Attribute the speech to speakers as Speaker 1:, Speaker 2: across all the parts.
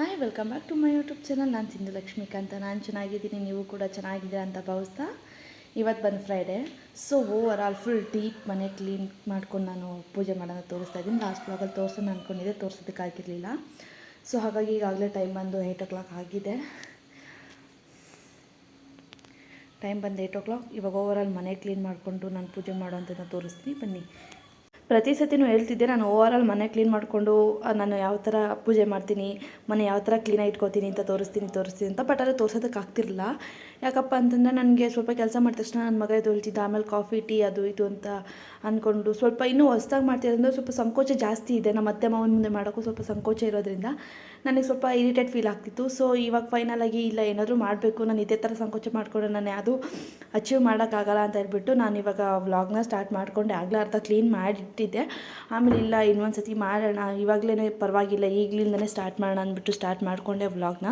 Speaker 1: Hi welcome back to my YouTube channel ನಾನು ಸಿಂಧು ಲಕ್ಷ್ಮೀಕಾಂತ ನಾನು ಚೆನ್ನಾಗಿದ್ದೀನಿ, ನೀವು ಕೂಡ ಚೆನ್ನಾಗಿದ್ದೀರಾ ಅಂತ ಭಾವಿಸ್ತಾ ಇವತ್ತು ಬಂದು Friday so overall full deep ಮನೆ ಕ್ಲೀನ್ ಮಾಡ್ಕೊಂಡು ನಾನು ಪೂಜೆ ಮಾಡೋಣ ತೋರಿಸ್ತಾ ಇದ್ದೀನಿ. ಲಾಸ್ಟ್ ಬ್ಲಾಗಲ್ಲಿ ತೋರಿಸೋಣ ಅಂದ್ಕೊಂಡಿದ್ದೆ ತೋರಿಸೋದಕ್ಕಾಗಿರಲಿಲ್ಲ ಸೊ ಹಾಗಾಗಿ ಈಗಾಗಲೇ ಟೈಮ್ ಬಂದು ಏಯ್ಟ್ ಓ ಕ್ಲಾಕ್ ಆಗಿದೆ. ಟೈಮ್ ಬಂದು ಏಯ್ಟ್ ಓ ಕ್ಲಾಕ್ ಇವಾಗ ಓವರಾಲ್ ಮನೆ ಕ್ಲೀನ್ ಮಾಡಿಕೊಂಡು ನಾನು ಪೂಜೆ ಮಾಡೋ ಅಂತ ತೋರಿಸ್ತೀನಿ. ಬನ್ನಿ. ಪ್ರತಿ ಸತಿನೂ ಹೇಳ್ತಿದ್ದೆ, ನಾನು ಓವರಾಲ್ ಮನೆ ಕ್ಲೀನ್ ಮಾಡಿಕೊಂಡು ನಾನು ಯಾವ ಥರ ಪೂಜೆ ಮಾಡ್ತೀನಿ, ಮನೆ ಯಾವ ಥರ ಕ್ಲೀನಾಗಿ ಇಟ್ಕೋತೀನಿ ಅಂತ ತೋರಿಸ್ತೀನಿ ತೋರಿಸ್ತೀನಿ ಅಂತ ಬಟ್ ಅದು ತೋರ್ಸೋದಕ್ಕೆ ಆಗ್ತಿರಲಿಲ್ಲ. ಯಾಕಪ್ಪ ಅಂತಂದರೆ ನನಗೆ ಸ್ವಲ್ಪ ಕೆಲಸ ಮಾಡಿದ ತಕ್ಷಣ ನನ್ನ ಮಗ ಎದ್ದೇಳ್ತಿದ್ದ ಆಮೇಲೆ ಕಾಫಿ ಟೀ ಅದು ಇದು ಅಂತ ಅಂದ್ಕೊಂಡು ಸ್ವಲ್ಪ ಇನ್ನೂ ಹೊಸ್ದಾಗಿ ಮಾಡ್ತಿರೋದ್ರಿಂದ ಸ್ವಲ್ಪ ಸಂಕೋಚ ಜಾಸ್ತಿ ಇದೆ. ನಮ್ಮ ಅತ್ತೆ ಮಾವನ ಮುಂದೆ ಮಾಡೋಕ್ಕೂ ಸ್ವಲ್ಪ ಸಂಕೋಚ ಇರೋದ್ರಿಂದ ನನಗೆ ಸ್ವಲ್ಪ ಇರಿಟೇಟ್ ಫೀಲ್ ಆಗ್ತಿತ್ತು. ಸೊ ಇವಾಗ ಫೈನಲಾಗಿ ಇಲ್ಲ, ಏನಾದರೂ ಮಾಡಬೇಕು, ನಾನು ಇದೇ ಥರ ಸಂಕೋಚ ಮಾಡಿಕೊಂಡ್ರೆ ನಾನು ಅದು ಅಚೀವ್ ಮಾಡೋಕ್ಕಾಗಲ್ಲ ಅಂತ ಹೇಳ್ಬಿಟ್ಟು ನಾನು ಇವಾಗ ವ್ಲಾಗ್ನ ಸ್ಟಾರ್ಟ್ ಮಾಡಿಕೊಂಡೆ. ಆಗಲೇ ಅರ್ಧ ಕ್ಲೀನ್ ಮಾಡಿಟ್ಟಿದ್ದೆ. ಆಮೇಲೆ ಇಲ್ಲ ಇನ್ನೊಂದು ಸತಿ ಮಾಡೋಣ. ಇವಾಗಲೇ ಪರವಾಗಿಲ್ಲ, ಈಗಲಿಂದನೇ ಸ್ಟಾರ್ಟ್ ಮಾಡೋಣ ಅಂದ್ಬಿಟ್ಟು ಸ್ಟಾರ್ಟ್ ಮಾಡಿಕೊಂಡೆ ವ್ಲಾಗ್ನ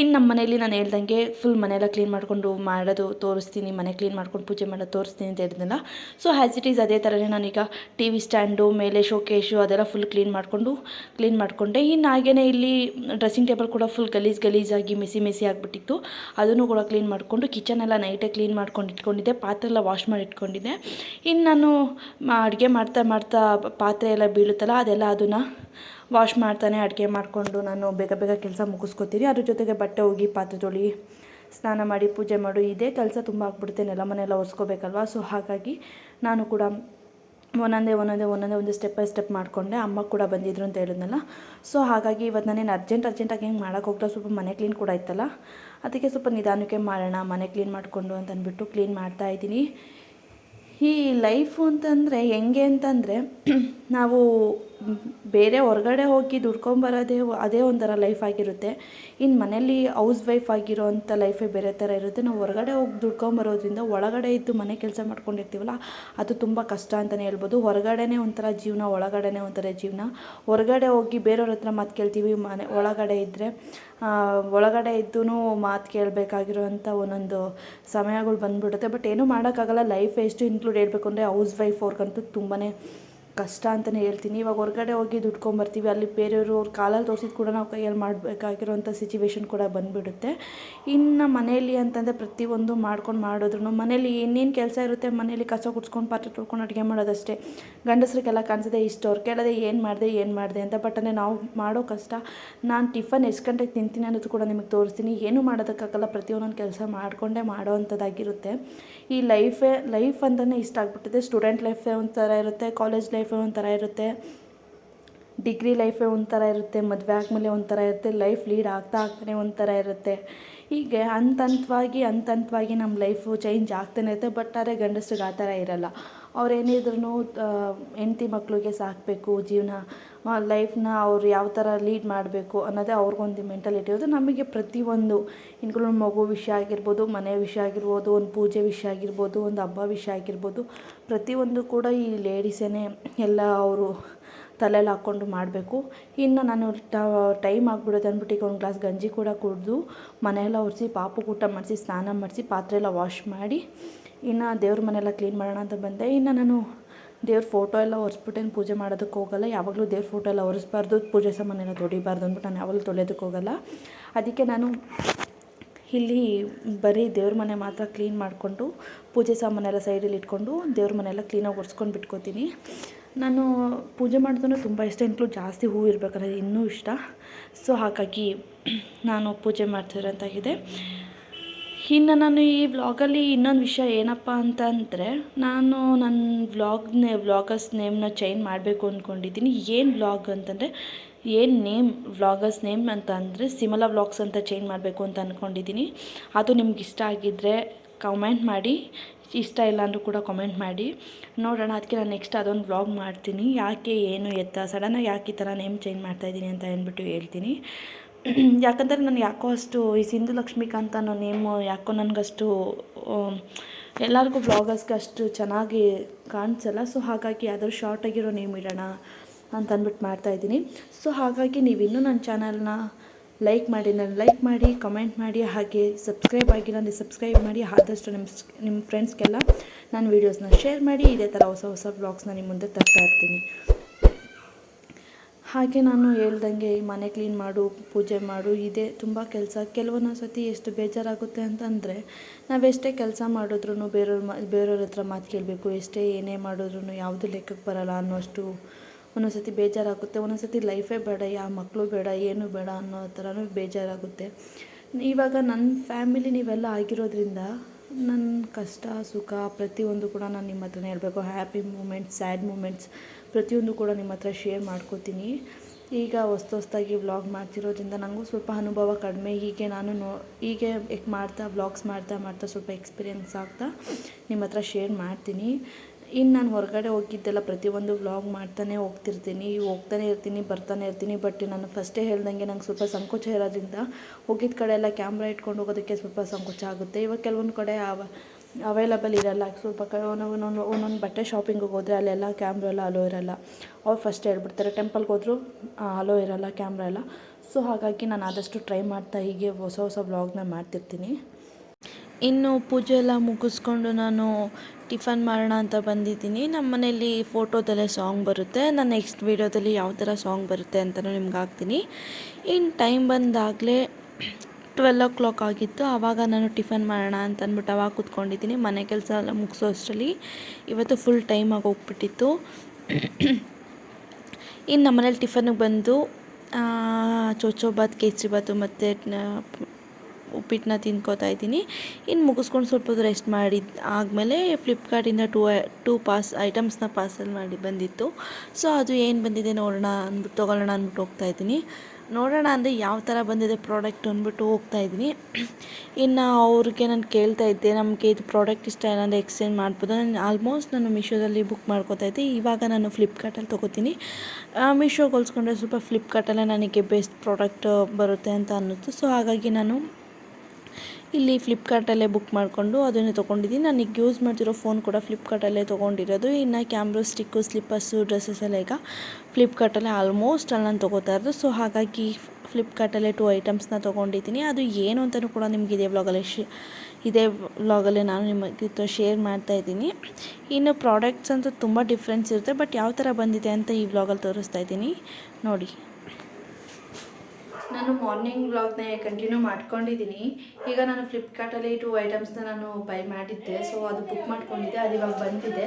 Speaker 1: ಇನ್ನು ನಮ್ಮ ಮನೇಲಿ ನಾನು ಹೇಳ್ದಂಗೆ ಫುಲ್ ಮನೆಯೆಲ್ಲ ಕ್ಲೀನ್ ಮಾಡಿಕೊಂಡು ಮಾಡೋದು ತೋರಿಸ್ತೀನಿ, ಮನೆ ಕ್ಲೀನ್ ಮಾಡ್ಕೊಂಡು ಪೂಜೆ ಮಾಡೋದು ತೋರಿಸ್ತೀನಿ ಅಂತ ಹೇಳಿದ್ನಲ್ಲ. ಸೊ ಹ್ಯಾಸ್ ಇಟ್ ಈಸ್ ಅದೇ ಥರನೇ ನಾನೀಗ ಟಿ ವಿ ಸ್ಟ್ಯಾಂಡು ಮೇಲೆ ಶೋಕೇಶು ಅದೆಲ್ಲ ಫುಲ್ ಕ್ಲೀನ್ ಮಾಡಿಕೊಂಡು ಕ್ಲೀನ್ ಮಾಡಿಕೊಂಡೆ. ಇನ್ನು ಹಾಗೇ ಇಲ್ಲಿ ಡ್ರೆಸ್ಸಿಂಗ್ ಟೇಬಲ್ ಕೂಡ ಫುಲ್ ಗಲೀಜು ಗಲೀಜಾಗಿ ಮಿಸಿ ಮೆಸಿ ಆಗಿಬಿಟ್ಟಿತ್ತು. ಅದನ್ನು ಕೂಡ ಕ್ಲೀನ್ ಮಾಡಿಕೊಂಡು ಕಿಚನ್ ಎಲ್ಲ ನೈಟೇ ಕ್ಲೀನ್ ಮಾಡ್ಕೊಂಡು ಇಟ್ಕೊಂಡಿದ್ದೆ, ಪಾತ್ರೆ ಎಲ್ಲ ವಾಶ್ ಮಾಡಿ ಇಟ್ಕೊಂಡಿದ್ದೆ. ಇನ್ನು ನಾನು ಅಡುಗೆ ಮಾಡ್ತಾ ಮಾಡ್ತಾ ಪಾತ್ರೆ ಎಲ್ಲ ಬೀಳುತ್ತಲ್ಲ, ಅದೆಲ್ಲ ಅದನ್ನು ವಾಶ್ ಮಾಡ್ತಾನೆ, ಅಡುಗೆ ಮಾಡಿಕೊಂಡು ನಾನು ಬೇಗ ಬೇಗ ಕೆಲಸ ಮುಗಿಸ್ಕೊತೀನಿ ಅದ್ರ ಜೊತೆಗೆ ಬಟ್ಟೆ ಹೋಗಿ ಪಾತ್ರೆ ತೊಳಿ, ಸ್ನಾನ ಮಾಡಿ, ಪೂಜೆ ಮಾಡು, ಇದೇ ಕೆಲಸ ತುಂಬ ಆಗ್ಬಿಡುತ್ತೆ. ನೆಲ ಮನೆಯೆಲ್ಲ ಒರೆಸ್ಕೋಬೇಕಲ್ವ? ಸೊ ಹಾಗಾಗಿ ನಾನು ಕೂಡ ಒಂದೊಂದೇ ಒಂದೊಂದೇ ಒಂದೊಂದೇ, ಒಂದು ಸ್ಟೆಪ್ ಬೈ ಸ್ಟೆಪ್ ಮಾಡಿಕೊಂಡೆ. ಅಮ್ಮ ಕೂಡ ಬಂದಿದ್ರು ಅಂತ ಹೇಳಿದ್ನಲ್ಲ. ಸೊ ಹಾಗಾಗಿ ಇವತ್ತು ನಾನೇನು ಅರ್ಜೆಂಟ್ ಅರ್ಜೆಂಟಾಗಿ ಹೆಂಗೆ ಮಾಡೋಕೆ ಹೋಗ್ತಾ ಸ್ವಲ್ಪ ಮನೆ ಕ್ಲೀನ್ ಕೂಡ ಇತ್ತಲ್ಲ ಅದಕ್ಕೆ ಸ್ವಲ್ಪ ನಿಧಾನಕ್ಕೆ ಮಾಡೋಣ, ಮನೆ ಕ್ಲೀನ್ ಮಾಡಿಕೊಂಡು ಅಂತ ಅಂದ್ಬಿಟ್ಟು ಕ್ಲೀನ್ ಮಾಡ್ತಾ ಇದ್ದೀನಿ. ಈ ಲೈಫು ಅಂತಂದರೆ ಹೆಂಗೆ ಅಂತಂದರೆ, ನಾವು ಬೇರೆ ಹೊರಗಡೆ ಹೋಗಿ ದುಡ್ಕೊಂಬರೋದೇ ಅದೇ ಒಂಥರ ಲೈಫ್ ಆಗಿರುತ್ತೆ. ಇನ್ನು ಮನೇಲಿ ಹೌಸ್ ವೈಫ್ ಆಗಿರೋ ಅಂಥ ಲೈಫೇ ಬೇರೆ ಥರ ಇರುತ್ತೆ. ನಾವು ಹೊರಗಡೆ ಹೋಗಿ ದುಡ್ಕೊಂಬರೋದ್ರಿಂದ ಒಳಗಡೆ ಇದ್ದು ಮನೆ ಕೆಲಸ ಮಾಡ್ಕೊಂಡಿರ್ತೀವಲ್ಲ, ಅದು ತುಂಬ ಕಷ್ಟ ಅಂತಲೇ ಹೇಳ್ಬೋದು. ಹೊರಗಡೆನೇ ಒಂಥರ ಜೀವನ, ಒಳಗಡೆನೇ ಒಂಥರ ಜೀವನ. ಹೊರಗಡೆ ಹೋಗಿ ಬೇರೆಯವ್ರ ಹತ್ರ ಮಾತು ಕೇಳ್ತೀವಿ, ಮನೆ ಒಳಗಡೆ ಇದ್ದರೆ ಒಳಗಡೆ ಇದ್ದೂ ಮಾತು ಕೇಳಬೇಕಾಗಿರೋಂಥ ಒಂದೊಂದು ಸಮಯಗಳು ಬಂದುಬಿಡುತ್ತೆ. ಬಟ್ ಏನೂ ಮಾಡೋಕ್ಕಾಗಲ್ಲ ಲೈಫ್ ಎಷ್ಟು ಇನ್ಕ್ಲೂಡ್ ಹೇಳ್ಬೇಕು ಅಂದರೆ ಹೌಸ್ ವೈಫ್ ಅವ್ರಿಗಂತೂ ತುಂಬಾ ಕಷ್ಟ ಅಂತಲೇ ಹೇಳ್ತೀನಿ. ಇವಾಗ ಹೊರಗಡೆ ಹೋಗಿ ದುಡ್ಕೊಂಬರ್ತೀವಿ ಅಲ್ಲಿ ಬೇರೆಯವರು ಅವ್ರ ಕಾಲಲ್ಲಿ ತೋರಿಸಿದ ಕೂಡ ನಾವು ಕೈಯಲ್ಲಿ ಮಾಡಬೇಕಾಗಿರೋಂಥ ಸಿಚುವೇಶನ್ ಕೂಡ ಬಂದುಬಿಡುತ್ತೆ. ಇನ್ನು ಮನೆಯಲ್ಲಿ ಅಂತಂದರೆ ಪ್ರತಿಯೊಂದು ಮಾಡ್ಕೊಂಡು ಮಾಡಿದ್ರು ಮನೇಲಿ ಏನೇನು ಕೆಲಸ ಇರುತ್ತೆ ಮನೇಲಿ ಕಸ ಗುಡ್ಸ್ಕೊಂಡು, ಪಾತ್ರೆ ತೊಳ್ಕೊಂಡು ಅಡುಗೆ ಮಾಡೋದಷ್ಟೇ. ಗಂಡಸ್ರಿಗೆಲ್ಲ ಕಾಣಿಸದೆ ಇಷ್ಟು, ಅವ್ರು ಕೇಳೋದೆ ಏನು ಮಾಡಿದೆ ಏನು ಮಾಡಿದೆ ಅಂತ. ಬಟ್ ಅಂದರೆ ನಾವು ಮಾಡೋ ಕಷ್ಟ, ನಾನು ಟಿಫನ್ ಎಷ್ಟು ಗಂಟೆಗೆ ತಿಂತೀನಿ ಅನ್ನೋದು ಕೂಡ ನಿಮಗೆ ತೋರಿಸ್ತೀನಿ. ಏನು ಮಾಡೋದಕ್ಕಾಗಲ್ಲ, ಪ್ರತಿಯೊಂದೊಂದು ಕೆಲಸ ಮಾಡಿಕೊಂಡೇ ಮಾಡೋ ಅಂಥದ್ದಾಗಿರುತ್ತೆ ಈ ಲೈಫೇ ಲೈಫ್ ಅಂತಲೇ ಇಷ್ಟ ಆಗ್ಬಿಟ್ಟಿದೆ. ಸ್ಟೂಡೆಂಟ್ ಲೈಫೇ ಒಂಥರ ಇರುತ್ತೆ ಕಾಲೇಜ್ ಲೈಫೇ ಒಂಥರ ಇರುತ್ತೆ. ಡಿಗ್ರಿ ಲೈಫೇ ಒಂಥರ ಇರುತ್ತೆ, ಮದುವೆ ಆದಮೇಲೆ ಒಂಥರ ಇರುತ್ತೆ ಲೈಫ್ ಲೀಡ್ ಆಗ್ತಾ ಆಗ್ತಾನೆ ಒಂಥರ ಇರುತ್ತೆ. ಹೀಗೆ ಹಂತ ಹಂತವಾಗಿ ಹಂತ ಹಂತವಾಗಿ ನಮ್ಮ ಲೈಫು ಚೇಂಜ್ ಆಗ್ತಾನೆ ಇರುತ್ತೆ ಬಟ್ ಆದರೆ ಗಂಡಸ್ರಿಗೆ ಆ ಥರ ಇರಲ್ಲ. ಅವ್ರು ಹೆಂಡತಿ ಮಕ್ಕಳಿಗೆ ಸಾಕಬೇಕು, ಜೀವನ ಲೈಫ್ನ ಅವ್ರು ಯಾವ ಥರ ಲೀಡ್ ಮಾಡಬೇಕು ಅನ್ನೋದೇ ಅವ್ರಿಗೊಂದು ಮೆಂಟಾಲಿಟಿ. ಇರೋದು ನಮಗೆ ಪ್ರತಿಯೊಂದು ಇನ್ಕ್ಲೂಡ್ ಮಗು ವಿಷಯ ಆಗಿರ್ಬೋದು, ಮನೆ ವಿಷಯ ಆಗಿರ್ಬೋದು, ಒಂದು ಪೂಜೆ ವಿಷಯ ಆಗಿರ್ಬೋದು, ಒಂದು ಹಬ್ಬ ವಿಷಯ ಆಗಿರ್ಬೋದು, ಪ್ರತಿಯೊಂದು ಕೂಡ ಈ ಲೇಡೀಸೇ ಎಲ್ಲ ಅವರು ತಲೆಯಲ್ಲಿ ಹಾಕ್ಕೊಂಡು ಮಾಡಬೇಕು. ಇನ್ನು ನಾನು ಟೈಮ್ ಆಗಿಬಿಡುತ್ತೆ ಅಂದ್ಬಿಟ್ಟು ಈಗ ಒಂದು ಗ್ಲಾಸ್ ಗಂಜಿ ಕೂಡ ಕುಡಿದು ಮನೆಯೆಲ್ಲ ಒರೆಸಿ, ಪಾಪು ಊಟ ಮಾಡಿಸಿ, ಸ್ನಾನ ಮಾಡಿಸಿ, ಪಾತ್ರೆ ಎಲ್ಲ ವಾಶ್ ಮಾಡಿ ಇನ್ನು ದೇವ್ರ ಮನೆಯೆಲ್ಲ ಕ್ಲೀನ್ ಮಾಡೋಣ ಅಂತ ಬಂದೆ. ಇನ್ನು ನಾನು ದೇವ್ರ ಫೋಟೋ ಎಲ್ಲ ಒರೆಸ್ಬಿಟ್ಟೇನು ಪೂಜೆ ಮಾಡೋದಕ್ಕೆ ಹೋಗಲ್ಲ. ಯಾವಾಗಲೂ ದೇವ್ರ ಫೋಟೋ ಎಲ್ಲ ಒರೆಸ್ಬಾರ್ದು, ಪೂಜೆ ಸಾಮಾನೆಲ್ಲ ತೊಳಿಬಾರ್ದು ಅಂದ್ಬಿಟ್ಟು ನಾನು ಯಾವಾಗಲೂ ತೊಳೆಯೋದಕ್ಕೆ ಹೋಗಲ್ಲ. ಅದಕ್ಕೆ ನಾನು ಇಲ್ಲಿ ಬರೀ ದೇವ್ರ ಮನೆ ಮಾತ್ರ ಕ್ಲೀನ್ ಮಾಡಿಕೊಂಡು, ಪೂಜೆ ಸಾಮಾನೆಲ್ಲ ಸೈಡಲ್ಲಿ ಇಟ್ಕೊಂಡು ದೇವ್ರ ಮನೆಯೆಲ್ಲ ಕ್ಲೀನಾಗಿ ಒರೆಸ್ಕೊಂಡು ಬಿಟ್ಕೋತೀನಿ. ನಾನು ಪೂಜೆ ಮಾಡೋದಂದ್ರೆ ತುಂಬ ಇಷ್ಟ. ಇನ್ಕ್ಲೂಡ್ ಜಾಸ್ತಿ ಹೂವು ಇರಬೇಕನ್ನೋದು ಇನ್ನೂ ಇಷ್ಟ. ಸೊ ಹಾಗಾಗಿ ನಾನು ಪೂಜೆ ಮಾಡ್ತಿರೋಂತಾಗಿದೆ. ಇನ್ನು ನಾನು ಈ ವ್ಲಾಗಲ್ಲಿ ಇನ್ನೊಂದು ವಿಷಯ ಏನಪ್ಪ ಅಂತಂದರೆ, ನಾನು ನನ್ನ ವ್ಲಾಗ್ನೇ, ವ್ಲಾಗರ್ಸ್ ನೇಮ್ನ ಚೇಂಜ್ ಮಾಡಬೇಕು ಅಂದ್ಕೊಂಡಿದ್ದೀನಿ ಏನು ವ್ಲಾಗ್ ಅಂತಂದರೆ, ಏನು ನೇಮ್, ವ್ಲಾಗರ್ಸ್ ನೇಮ್ ಅಂತ ಅಂದರೆ ಸಿಮಲಾ ವ್ಲಾಗ್ಸ್ ಅಂತ ಚೇಂಜ್ ಮಾಡಬೇಕು ಅಂತ ಅಂದ್ಕೊಂಡಿದ್ದೀನಿ ಅದು ನಿಮ್ಗೆ ಇಷ್ಟ ಆಗಿದ್ದರೆ ಕಮೆಂಟ್ ಮಾಡಿ. ಇಷ್ಟ ಇಲ್ಲ ಅಂದರೂ ಕೂಡ ಕಮೆಂಟ್ ಮಾಡಿ. ನೋಡೋಣ, ಅದಕ್ಕೆ ನಾನು ನೆಕ್ಸ್ಟ್ ಅದೊಂದು ವ್ಲಾಗ್ ಮಾಡ್ತೀನಿ. ಯಾಕೆ, ಏನು ಎತ್ತ? ಸಡನ್ನಾಗಿ ಯಾಕೆ ಈ ಥರ ನೇಮ್ ಚೇಂಜ್ ಮಾಡ್ತಾಯಿದ್ದೀನಿ ಅಂತ ಅಂದ್ಬಿಟ್ಟು ಹೇಳ್ತೀನಿ. ಯಾಕಂದರೆ ನಾನು ಯಾಕೋ ಅಷ್ಟು ಈ ಸಿಂಧು ಲಕ್ಷ್ಮೀಕಾಂತ್ ಅನ್ನೋ ನೇಮು ಯಾಕೋ ನನಗಷ್ಟು ಎಲ್ಲರಿಗೂ ಬ್ಲಾಗರ್ಸ್ಗೆ ಅಷ್ಟು ಚೆನ್ನಾಗಿ ಕಾಣಿಸಲ್ಲ. ಸೊ ಹಾಗಾಗಿ ಯಾವ್ದಾದ್ರು ಶಾರ್ಟ್ ಆಗಿರೋ ನೇಮ್ ಇಡೋಣ ಅಂತ ಅಂದ್ಬಿಟ್ಟು ಮಾಡ್ತಾಯಿದ್ದೀನಿ ಸೊ ಹಾಗಾಗಿ ನೀವು ಇನ್ನೂ ನನ್ನ ಚಾನಲ್ನ ಲೈಕ್ ಮಾಡಿ, ನಾನು ಲೈಕ್ ಮಾಡಿ ಕಮೆಂಟ್ ಮಾಡಿ, ಹಾಗೆ ಸಬ್ಸ್ಕ್ರೈಬ್ ಆಗಿಲ್ಲ ಅಂದರೆ ಸಬ್ಸ್ಕ್ರೈಬ್ ಮಾಡಿ, ಆದಷ್ಟು ನಿಮ್ಮ ನಿಮ್ಮ ಫ್ರೆಂಡ್ಸ್ಗೆಲ್ಲ ನಾನು ವೀಡಿಯೋಸ್ನ ಶೇರ್ ಮಾಡಿ, ಇದೇ ಥರ ಹೊಸ ಹೊಸ ಬ್ಲಾಗ್ಸ್ನ ನಿಮ್ಮ ಮುಂದೆ ತರ್ತಾ ಇರ್ತೀನಿ. ಹಾಗೆ ನಾನು ಹೇಳ್ದಂಗೆ ಈ ಮನೆ ಕ್ಲೀನ್ ಮಾಡು, ಪೂಜೆ ಮಾಡು, ಇದೇ ತುಂಬ ಕೆಲಸ. ಕೆಲವೊಂದೊಂದು ಸತಿ ಎಷ್ಟು ಬೇಜಾರಾಗುತ್ತೆ ಅಂತಂದರೆ ನಾವೆಷ್ಟೇ ಕೆಲಸ ಮಾಡಿದ್ರೂ ಬೇರೆಯವ್ರ ಮ ಬೇರೆಯವ್ರ ಹತ್ರ ಮಾತು ಕೇಳಬೇಕು, ಎಷ್ಟೇ ಏನೇ ಮಾಡಿದ್ರೂ ಯಾವುದು ಲೆಕ್ಕಕ್ಕೆ ಬರೋಲ್ಲ ಅನ್ನೋಷ್ಟು ಒಂದೊಂದು ಸತಿ ಬೇಜಾರಾಗುತ್ತೆ. ಒಂದೊಂದು ಸತಿ ಲೈಫೇ ಬೇಡ ಯಾವ ಮಕ್ಕಳು ಬೇಡ, ಏನೂ ಬೇಡ ಅನ್ನೋ ಥರನೂ ಬೇಜಾರಾಗುತ್ತೆ. ಇವಾಗ ನನ್ನ ಫ್ಯಾಮಿಲಿ ನೀವೆಲ್ಲ ಆಗಿರೋದ್ರಿಂದ ನನ್ನ ಕಷ್ಟ, ಸುಖ ಪ್ರತಿಯೊಂದು ಕೂಡ ನಾನು ನಿಮ್ಮ ಹತ್ರನೇ ಹೇಳಬೇಕು. ಹ್ಯಾಪಿ ಮೂಮೆಂಟ್ಸ್ ಸ್ಯಾಡ್ ಮೂಮೆಂಟ್ಸ್ ಪ್ರತಿಯೊಂದು ಕೂಡ ನಿಮ್ಮ ಹತ್ರ ಶೇರ್ ಮಾಡ್ಕೋತೀನಿ. ಈಗ ಹೊಸ್ತು ಹೊಸ್ದಾಗಿ ವ್ಲಾಗ್ ಮಾಡ್ತಿರೋದ್ರಿಂದ ನನಗೂ ಸ್ವಲ್ಪ ಅನುಭವ ಕಡಿಮೆ. ಹೀಗೆ ನಾನು ನೋ, ಹೀಗೆ ಮಾಡ್ತಾ ವ್ಲಾಗ್ಸ್ ಮಾಡ್ತಾ ಮಾಡ್ತಾ ಸ್ವಲ್ಪ ಎಕ್ಸ್ಪೀರಿಯೆನ್ಸ್ ಆಗ್ತಾ ನಿಮ್ಮ ಹತ್ರ ಶೇರ್ ಮಾಡ್ತೀನಿ. ಇನ್ನು ನಾನು ಹೊರಗಡೆ ಹೋಗಿದ್ದೆಲ್ಲ ಪ್ರತಿಯೊಂದು ವ್ಲಾಗ್ ಮಾಡ್ತಾನೆ ಹೋಗ್ತಿರ್ತೀನಿ, ಹೋಗ್ತಾನೆ ಇರ್ತೀನಿ, ಬರ್ತಾನೆ ಇರ್ತೀನಿ ಬಟ್ ನಾನು ಫಸ್ಟೇ ಹೇಳ್ದಂಗೆ ನಂಗೆ ಸ್ವಲ್ಪ ಸಂಕೋಚ ಇರೋದ್ರಿಂದ ಹೋಗಿದ್ದ ಕಡೆ ಎಲ್ಲ ಕ್ಯಾಮ್ರಾ ಇಟ್ಕೊಂಡು ಹೋಗೋದಕ್ಕೆ ಸ್ವಲ್ಪ ಸಂಕೋಚ ಆಗುತ್ತೆ. ಇವಾಗ ಕೆಲವೊಂದು ಕಡೆ ಅವ ಅವೈಲಬಲ್ ಇರಲ್ಲ. ಸ್ವಲ್ಪ ಒಂದೊಂದು ಒಂದೊಂದು ಬಟ್ಟೆ ಶಾಪಿಂಗಿಗೆ ಹೋದರೆ ಅಲ್ಲೆಲ್ಲ ಕ್ಯಾಮ್ರಾ ಎಲ್ಲ ಅಲೋ ಇರಲ್ಲ. ಅವ್ರು ಫಸ್ಟ್ ಹೇಳ್ಬಿಡ್ತಾರೆ ಟೆಂಪಲ್ಗೆ ಹೋದರೂ ಅಲೋ ಇರಲ್ಲ ಕ್ಯಾಮ್ರಾ ಎಲ್ಲ. ಸೊ ಹಾಗಾಗಿ ನಾನು ಆದಷ್ಟು ಟ್ರೈ ಮಾಡ್ತಾ ಹೀಗೆ ಹೊಸ ಹೊಸ ವ್ಲಾಗ್ನ ಮಾಡ್ತಿರ್ತೀನಿ. ಇನ್ನು ಪೂಜೆ ಎಲ್ಲ ಮುಗಿಸ್ಕೊಂಡು ನಾನು ಟಿಫನ್ ಮಾಡೋಣ ಅಂತ ಬಂದಿದ್ದೀನಿ. ನಮ್ಮ ಮನೇಲಿ ಫೋಟೋದಲ್ಲೇ ಸಾಂಗ್ ಬರುತ್ತೆ. ನಾನು ನೆಕ್ಸ್ಟ್ ವೀಡಿಯೋದಲ್ಲಿ ಯಾವ ಥರ ಸಾಂಗ್ ಬರುತ್ತೆ ಅಂತಲೂ ನಿಮ್ಗೆ ಹಾಕ್ತೀನಿ. ಇನ್ನು ಟೈಮ್ ಬಂದಾಗಲೇ ಟ್ವೆಲ್ ಓ ಕ್ಲಾಕ್ ಆಗಿತ್ತು. ಆವಾಗ ನಾನು ಟಿಫನ್ ಮಾಡೋಣ ಅಂತ ಅಂದ್ಬಿಟ್ಟು ಅವಾಗ ಕೂತ್ಕೊಂಡಿದ್ದೀನಿ. ಮನೆ ಕೆಲಸ ಎಲ್ಲ ಮುಗಿಸೋ ಅಷ್ಟರಲ್ಲಿ ಇವತ್ತು ಫುಲ್ ಟೈಮ್ ಹೋಗ್ಬಿಟ್ಟಿತ್ತು. ಇನ್ನು ನಮ್ಮ ಮನೇಲಿ ಟಿಫನ್ಗೆ ಬಂದು ಕೇಸರಿ ಕೇಸರಿಬಾತು ಮತ್ತು ಉಪ್ಪಿಟ್ಟನ್ನ ತಿನ್ಕೋತಾ ಇದ್ದೀನಿ. ಇನ್ನು ಮುಗಿಸ್ಕೊಂಡು ಸ್ವಲ್ಪ ಹೊತ್ತು ರೆಸ್ಟ್ ಮಾಡಿದ ಆದಮೇಲೆ ಫ್ಲಿಪ್ಕಾರ್ಟಿಂದ ಟೂ ಟೂ ಪಾಸ್ ಐಟಮ್ಸ್ನ ಪಾರ್ಸಲ್ ಮಾಡಿ ಬಂದಿತ್ತು. ಸೊ ಅದು ಏನು ಬಂದಿದೆ ನೋಡೋಣ ಅಂದ್ಬಿಟ್ಟು ತೊಗೊಳ್ಳೋಣ ಅಂದ್ಬಿಟ್ಟು ಹೋಗ್ತಾ ಇದ್ದೀನಿ. ನೋಡೋಣ ಅಂದರೆ ಯಾವ ಥರ ಬಂದಿದೆ ಪ್ರಾಡಕ್ಟ್ ಅಂದ್ಬಿಟ್ಟು ಹೋಗ್ತಾ ಇದ್ದೀನಿ. ಇನ್ನು ಅವ್ರಿಗೆ ನಾನು ಕೇಳ್ತಾ ಇದ್ದೆ, ನಮಗೆ ಇದು ಪ್ರಾಡಕ್ಟ್ ಇಷ್ಟ ಅಂದರೆ ಎಕ್ಸ್ಚೇಂಜ್ ಮಾಡ್ಬೋದು. ನಾನು ಆಲ್ಮೋಸ್ಟ್ ನಾನು ಮೀಶೋದಲ್ಲಿ ಬುಕ್ ಮಾಡ್ಕೋತಾ ಇದ್ದೆ. ಇವಾಗ ನಾನು ಫ್ಲಿಪ್ಕಾರ್ಟಲ್ಲಿ ತೊಗೋತೀನಿ. ಮೀಶೋಗೆ ಹೋಲ್ಸ್ಕೊಂಡ್ರೆ ಸ್ವಲ್ಪ ಫ್ಲಿಪ್ಕಾರ್ಟಲ್ಲೇ ನನಗೆ ಬೆಸ್ಟ್ ಪ್ರಾಡಕ್ಟ್ ಬರುತ್ತೆ ಅಂತ ಅನ್ನಿಸ್ತು ಸೊ ಹಾಗಾಗಿ ನಾನು ಇಲ್ಲಿ ಫ್ಲಿಪ್ಕಾರ್ಟಲ್ಲೇ ಬುಕ್ ಮಾಡಿಕೊಂಡು ಅದನ್ನು ತೊಗೊಂಡಿದ್ದೀನಿ. ಈಗ ಯೂಸ್ ಮಾಡ್ತಿರೋ ಫೋನ್ ಕೂಡ ಫ್ಲಿಪ್ಕಾರ್ಟಲ್ಲೇ ತೊಗೊಂಡಿರೋದು. ಇನ್ನು ಕ್ಯಾಮ್ರಾ ಸ್ಟಿಕ್ಕು ಸ್ಲಿಪ್ಪರ್ಸು ಡ್ರೆಸ್ಸಸ್ ಎಲ್ಲ ಈಗ ಫ್ಲಿಪ್ಕಾರ್ಟಲ್ಲೇ ಆಲ್ಮೋಸ್ಟ್ ಅಲ್ಲಿ ನಾನು ತೊಗೋತಾ ಇರೋದು. ಸೊ ಹಾಗಾಗಿ ಫ್ಲಿಪ್ಕಾರ್ಟಲ್ಲೇ ಟು ಐಟಮ್ಸ್ನ ತೊಗೊಂಡಿದ್ದೀನಿ. ಅದು ಏನು ಅಂತಲೂ ಕೂಡ ನಿಮ್ಗೆ ಇದೇ ವ್ಲಾಗಲ್ಲೇ ಶೇ, ಇದೇ ವ್ಲಾಗಲ್ಲೇ ನಾನು ನಿಮಗೆ ಶೇರ್ ಮಾಡ್ತಾ ಇದ್ದೀನಿ. ಇನ್ನು ಪ್ರಾಡಕ್ಟ್ಸ್ ಅಂತೂ ತುಂಬ ಡಿಫ್ರೆನ್ಸ್ ಇರುತ್ತೆ. ಬಟ್ ಯಾವ ಥರ ಬಂದಿದೆ ಅಂತ ಈ ವ್ಲಾಗಲ್ಲಿ ತೋರಿಸ್ತಾ ಇದ್ದೀನಿ. ನೋಡಿ. ನಾನು ಮಾರ್ನಿಂಗ್ ವ್ಲಾಗ್ನ ಕಂಟಿನ್ಯೂ ಮಾಡ್ಕೊಂಡಿದ್ದೀನಿ. ಈಗ ನಾನು ಫ್ಲಿಪ್ಕಾರ್ಟಲ್ಲಿ ಟೂ ಐಟಮ್ಸ್ನ ನಾನು ಬೈ ಮಾಡಿದ್ದೆ. ಸೊ ಅದು ಬುಕ್ ಮಾಡ್ಕೊಂಡಿದ್ದೆ. ಅದು ಇವಾಗ ಬಂದಿದೆ.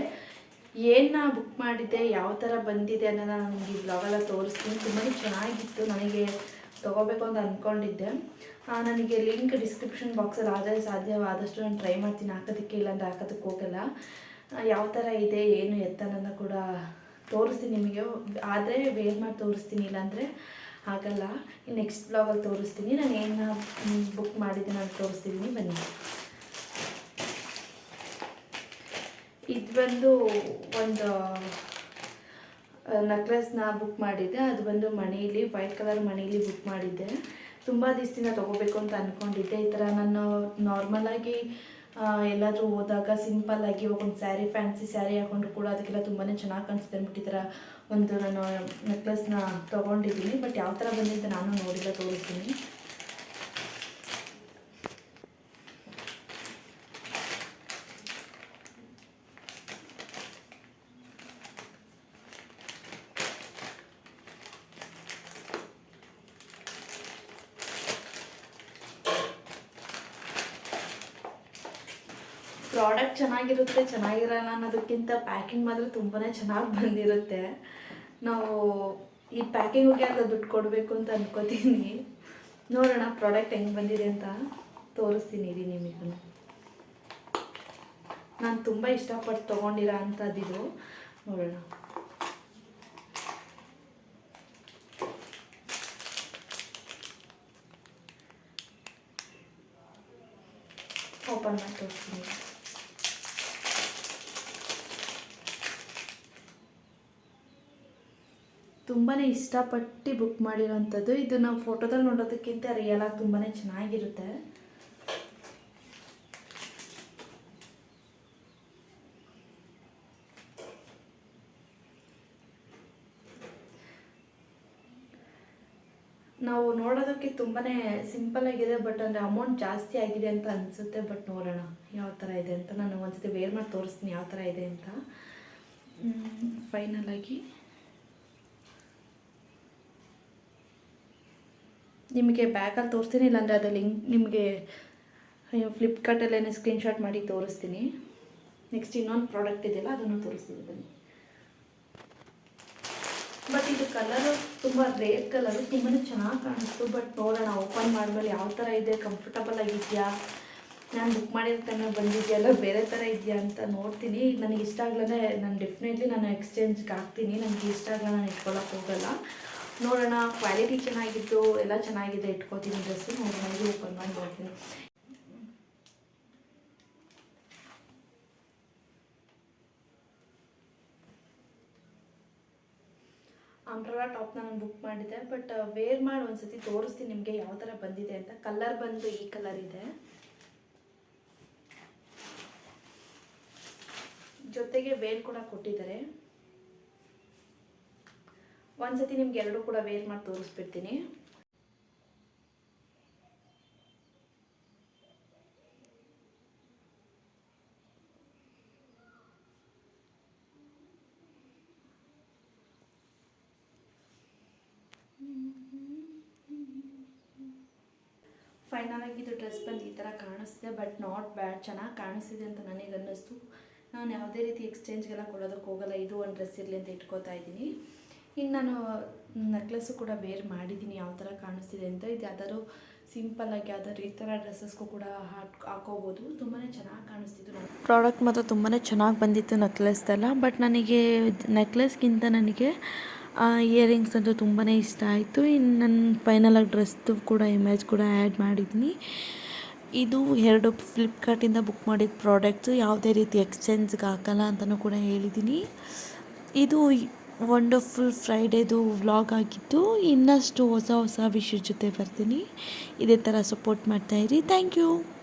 Speaker 1: ಏನು ಬುಕ್ ಮಾಡಿದ್ದೆ, ಯಾವ ಥರ ಬಂದಿದೆ ಅನ್ನೋದನ್ನ ನನಗೆ ಈ ವ್ಲಾಗೆಲ್ಲ ತೋರಿಸ್ತೀನಿ. ತುಂಬಾ ಚೆನ್ನಾಗಿತ್ತು. ನನಗೆ ತೊಗೋಬೇಕು ಅಂತ ಅಂದ್ಕೊಂಡಿದ್ದೆ ನನಗೆ ಲಿಂಕ್ ಡಿಸ್ಕ್ರಿಪ್ಷನ್ ಬಾಕ್ಸಲ್ಲಿ ಆದರೆ ಸಾಧ್ಯವಾದಷ್ಟು ನಾನು ಟ್ರೈ ಮಾಡ್ತೀನಿ. ಹಾಕೋದಕ್ಕೆ ಇಲ್ಲಾಂದ್ರೆ ಹಾಕೋದಕ್ಕೆ ಹೋಗಲ್ಲ. ಯಾವ ಥರ ಇದೆ, ಏನು ಎತ್ತ ಅನ್ನೋದನ್ನ ಕೂಡ ತೋರಿಸ್ತೀನಿ ನಿಮಗೆ. ಆದರೆ ವೇರ್ ಮಾಡಿ ತೋರಿಸ್ತೀನಿ. ಇಲ್ಲಾಂದರೆ ಆಗಲ್ಲ ನೆಕ್ಸ್ಟ್ ಬ್ಲಾಗಲ್ಲಿ ತೋರಿಸ್ತೀನಿ. ನಾನು ಏನು ಬುಕ್ ಮಾಡಿದ್ದೀನಿ ಅಂತ ತೋರಿಸ್ತೀನಿ. ಬನ್ನಿ. ಇದು ಬಂದು ಒಂದು ನಕ್ಲೆಸ್ನ ಬುಕ್ ಮಾಡಿದ್ದೆ. ಅದು ಬಂದು ಮನೆಯಲ್ಲಿ ವೈಟ್ ಕಲರ್ ಮನೆಯಲ್ಲಿ ಬುಕ್ ಮಾಡಿದ್ದೆ. ತುಂಬ ದಿವಸದಿಂದ ತೊಗೋಬೇಕು ಅಂತ ಅಂದ್ಕೊಂಡಿದ್ದೆ ಈ ಥರ ನಾನು ನಾರ್ಮಲಾಗಿ ಎಲ್ಲಾದರೂ ಹೋದಾಗ ಸಿಂಪಲ್ಲಾಗಿ ಒಂದು ಸ್ಯಾರಿ ಫ್ಯಾನ್ಸಿ ಸ್ಯಾರಿ ಹಾಕೊಂಡ್ರು ಕೂಡ ಅದಕ್ಕೆಲ್ಲ ತುಂಬಾ ಚೆನ್ನಾಗಿ ಕಾಣಿಸುತ್ತೆ ಅಂದ್ಬಿಟ್ಟು ಒಂದು ನಾನು ನೆಕ್ಲೆಸ್ನ ತೊಗೊಂಡಿದ್ದೀನಿ ಬಟ್ ಯಾವ ಥರ ಬಂದಿದೆ ನಾನು ನೋಡಿಲ್ಲ, ತೋರಿಸ್ತೀನಿ. ಪ್ರಾಡಕ್ಟ್ ಚೆನ್ನಾಗಿರುತ್ತೆ, ಚೆನ್ನಾಗಿರಲ್ಲ ಅನ್ನೋದಕ್ಕಿಂತ ಪ್ಯಾಕಿಂಗ್ ಮಾತ್ರ ತುಂಬಾ ಚೆನ್ನಾಗಿ ಬಂದಿರುತ್ತೆ. ನಾವು ಈ ಪ್ಯಾಕಿಂಗಿಗೆ ಅಂತ ದುಡ್ಡು ಕೊಡಬೇಕು ಅಂತ ಅನ್ಕೋತೀನಿ. ನೋಡೋಣ ಪ್ರಾಡಕ್ಟ್ ಹೆಂಗೆ ಬಂದಿದೆ ಅಂತ ತೋರಿಸ್ತೀನಿ ಇರಿ ನಿಮಗೆ. ನಾನು ತುಂಬ ಇಷ್ಟಪಟ್ಟು ತೊಗೊಂಡಿರೋ ಅಂಥದ್ದಿದು ನೋಡೋಣ. ಓಪನ್ ಮಾಡಿ ತೋರಿಸ್ತೀನಿ. ತುಂಬಾ ಇಷ್ಟಪಟ್ಟು ಬುಕ್ ಮಾಡಿರೋವಂಥದ್ದು ಇದು ನಾವು ಫೋಟೋದಲ್ಲಿ ನೋಡೋದಕ್ಕಿಂತ ರಿಯಲಾಗಿ ಆಗಿ ತುಂಬಾ ಚೆನ್ನಾಗಿರುತ್ತೆ. ನಾವು ನೋಡೋದಕ್ಕೆ ತುಂಬಾ ಸಿಂಪಲ್ ಆಗಿದೆ ಬಟ್ ಅಂದರೆ ಅಮೌಂಟ್ ಜಾಸ್ತಿ ಆಗಿದೆ ಅಂತ ಅನಿಸುತ್ತೆ ಬಟ್ ನೋಡೋಣ ಯಾವ ಥರ ಇದೆ ಅಂತ. ನಾನು ಒಂದ್ಸತಿ ವೇರ್ ಮಾಡಿ ತೋರಿಸ್ತೀನಿ ಯಾವ ಥರ ಇದೆ ಅಂತ. ಫೈನಲ್ ನಿಮಗೆ ಬ್ಯಾಗಲ್ಲಿ ತೋರಿಸ್ತೀನಿ, ಇಲ್ಲಾಂದರೆ ಅದು ಲಿಂಕ್ ನಿಮಗೆ ಫ್ಲಿಪ್ಕಾರ್ಟಲ್ಲೇ ಸ್ಕ್ರೀನ್ಶಾಟ್ ಮಾಡಿ ತೋರಿಸ್ತೀನಿ. ನೆಕ್ಸ್ಟ್ ಇನ್ನೊಂದು ಪ್ರಾಡಕ್ಟ್ ಇದೆಯಲ್ಲ, ಅದನ್ನು ತೋರಿಸ್ತೀನಿ ಬನ್ನಿ. ಬಟ್ ಇದು ಕಲರು ತುಂಬ ರೇರ್ ಕಲರು ತುಂಬಾ ಚೆನ್ನಾಗಿ ಕಾಣಿಸ್ತು. ಬಟ್ ನೋಡೋಣ ಓಪನ್ ಮಾಡಿದ್ಮೇಲೆ ಯಾವ ಥರ ಇದೆ ಕಂಫರ್ಟಬಲ್ ಆಗಿದೆಯಾ? ನಾನು ಬುಕ್ ಮಾಡಿದ ತನಕ ಬಂದಿದೆಯಲ್ಲ, ಬೇರೆ ಥರ ಇದೆಯಾ ಅಂತ ನೋಡ್ತೀನಿ. ನನಗೆ ಇಷ್ಟ ಆಗ್ಲೇ ನಾನು ಡೆಫಿನೆಟ್ಲಿ ನಾನು ಎಕ್ಸ್ಚೇಂಜ್ಗೆ ಹಾಕ್ತೀನಿ. ನನಗೆ ಇಷ್ಟ ಆಗಲ್ಲ ನಾನು ಇಟ್ಕೊಳಕ್ಕೆ ಹೋಗಲ್ಲ. ನೋಡೋಣ ಕ್ವಾಲಿಟಿ ಚೆನ್ನಾಗಿತ್ತು, ಎಲ್ಲ ಚೆನ್ನಾಗಿದೆ, ಇಟ್ಕೋತೀನಿ ಡ್ರೆಸ್ಸು ನೋಡೋಣ ಓಪನ್ ಮಾಡಿ ನೋಡ್ತೀನಿ. ಅಂಬ್ರಲಾ ಟಾಪ್ನ ನಾನು ಬುಕ್ ಮಾಡಿದ್ದೆ ಬಟ್ ವೇರ್ ಮಾಡಿ ಒಂದ್ಸತಿ ತೋರಿಸ್ತೀನಿ ನಿಮಗೆ ಯಾವ ಥರ ಬಂದಿದೆ ಅಂತ. ಕಲರ್ ಬಂದು ಈ ಕಲರ್ ಇದೆ. ಜೊತೆಗೆ ವೇಲ್ ಕೂಡ ಕೊಟ್ಟಿದ್ದಾರೆ. ಒಂದ್ಸತಿ ನಿಮ್ಗೆ ಎರಡು ಕೂಡ ವೇರ್ ಮಾಡಿ ತೋರಿಸ್ಬಿಡ್ತೀನಿ. ಫೈನಲ್ ಆಗಿ ಡ್ರೆಸ್ ಬಂದು ಈ ಥರ ಕಾಣಿಸ್ತಿದೆ ಬಟ್ ನಾಟ್ ಬ್ಯಾಡ್ ಚೆನ್ನಾಗಿ ಕಾಣಿಸ್ತಿದೆ ಅಂತ ನನಗೆ ಅನ್ನಿಸ್ತು. ನಾನು ಯಾವುದೇ ರೀತಿ ಎಕ್ಸ್ಚೇಂಜ್ಗೆಲ್ಲ ಕೊಡೋದಕ್ಕೆ ಹೋಗಲ್ಲ. ಇದು ಒಂದು ಡ್ರೆಸ್ ಇರಲಿ ಅಂತ ಇಟ್ಕೋತಾ ಇದ್ದೀನಿ. ಇನ್ನು ನಾನು ನೆಕ್ಲೆಸ್ಸು ಕೂಡ ವೇರ್ ಮಾಡಿದ್ದೀನಿ, ಯಾವ ಥರ ಕಾಣಿಸ್ತಿದೆ ಅಂತ. ಇದು ಯಾವ್ದಾದ್ರು ಸಿಂಪಲ್ಲಾಗಿ ಯಾವ್ದಾದ್ರು ಈ ಥರ ಡ್ರೆಸ್ಸಸ್ಗೂ ಕೂಡ ಹಾಕ್, ಹಾಕೋಬೋದು. ತುಂಬಾ ಚೆನ್ನಾಗಿ ಕಾಣಿಸ್ತಿದ್ರು
Speaker 2: ಪ್ರಾಡಕ್ಟ್ ಮಾತ್ರ ತುಂಬಾ ಚೆನ್ನಾಗಿ ಬಂದಿತ್ತು ನೆಕ್ಲೆಸ್ದೆಲ್ಲ, ಬಟ್ ನನಗೆ ನೆಕ್ಲೆಸ್ಗಿಂತ ನನಗೆ ಇಯರಿಂಗ್ಸ್ ಅಂತೂ ತುಂಬಾ ಇಷ್ಟ ಆಯಿತು. ಇನ್ನು ನನ್ನ ಫೈನಲಾಗಿ ಡ್ರೆಸ್ದು ಕೂಡ, ಇಮೇಜ್ ಕೂಡ ಆ್ಯಡ್ ಮಾಡಿದ್ದೀನಿ. ಇದು ಎರಡು ಫ್ಲಿಪ್ಕಾರ್ಟಿಂದ ಬುಕ್ ಮಾಡಿದ ಪ್ರಾಡಕ್ಟ್ಸು, ಯಾವುದೇ ರೀತಿ ಎಕ್ಸ್ಚೇಂಜ್ಗೆ ಹಾಕಲ್ಲ ಅಂತಲೂ ಕೂಡ ಹೇಳಿದ್ದೀನಿ. ಇದು ವಂಡರ್ಫುಲ್ ಫ್ರೈಡೇದು ವ್ಲಾಗ್ ಆಗಿತ್ತು ಇನ್ನಷ್ಟು ಹೊಸ ಹೊಸ ವಿಷಯ ಜೊತೆ ಬರ್ತೀನಿ. ಇದೇ ಥರ ಸಪೋರ್ಟ್ ಮಾಡ್ತಾಯಿರಿ ಥ್ಯಾಂಕ್ ಯು